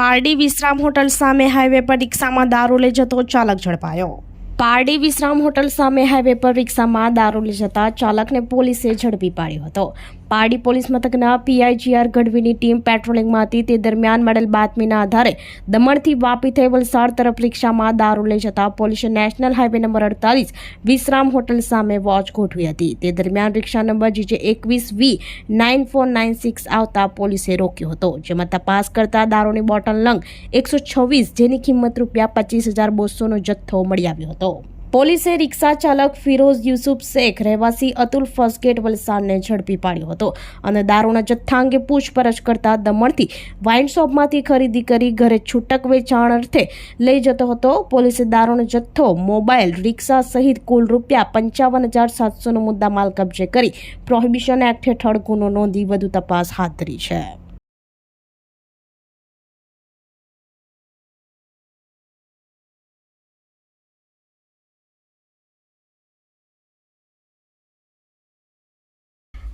પારડી વિશ્રામ હોટલ સામે હાઈવે પર રિક્ષામાં દારૂ લઈ જતો ચાલક ઝડપાયો. પારડી વિશ્રામ હોટલ સામે હાઈવે પર રિક્ષામાં દારૂ લઈ જતા ચાલકને પોલીસે ઝડપી પાડ્યો હતો. પારડી પોલીસ મથકના પીઆઈજીઆર ગઢવીની ટીમ પેટ્રોલિંગમાં હતી. તે દરમિયાન મળેલ બાતમીના આધારે દમણથી વાપી થઈ વલસાડ તરફ રિક્ષામાં દારૂ લઈ જતા પોલીસે નેશનલ હાઈવે નંબર અડતાલીસ વિશ્રામ હોટલ સામે વોચ ગોઠવી હતી. તે દરમિયાન રિક્ષા નંબર જીજે એકવીસ V nine four nine six આવતા પોલીસે રોક્યો હતો, જેમાં તપાસ કરતા દારૂની બોટલ લંગ એકસો છવ્વીસ જેની કિંમત રૂપિયા પચીસ હજાર બોસોનો જથ્થો મળી આવ્યો હતો. પોલીસે રિક્ષા ચાલક ફિરોઝ યુસુફ શેખ રહેવાસી અતુલ ફર્સ્ટગેટ વલસાડને ઝડપી પાડ્યો હતો અને દારૂના જથ્થા અંગે પૂછપરછ કરતા દમણથી વાઇન શોપમાંથી ખરીદી કરી ઘરે છૂટક વેચાણ અર્થે લઈ જતો હતો. પોલીસે દારૂનો જથ્થો, મોબાઈલ, રિક્ષા સહિત કુલ રૂપિયા પંચાવન હજાર સાતસોનો મુદ્દા માલ કબજે કરી પ્રોહિબિશન એક્ટ હેઠળ ગુનો નોંધી વધુ તપાસ હાથ ધરી છે.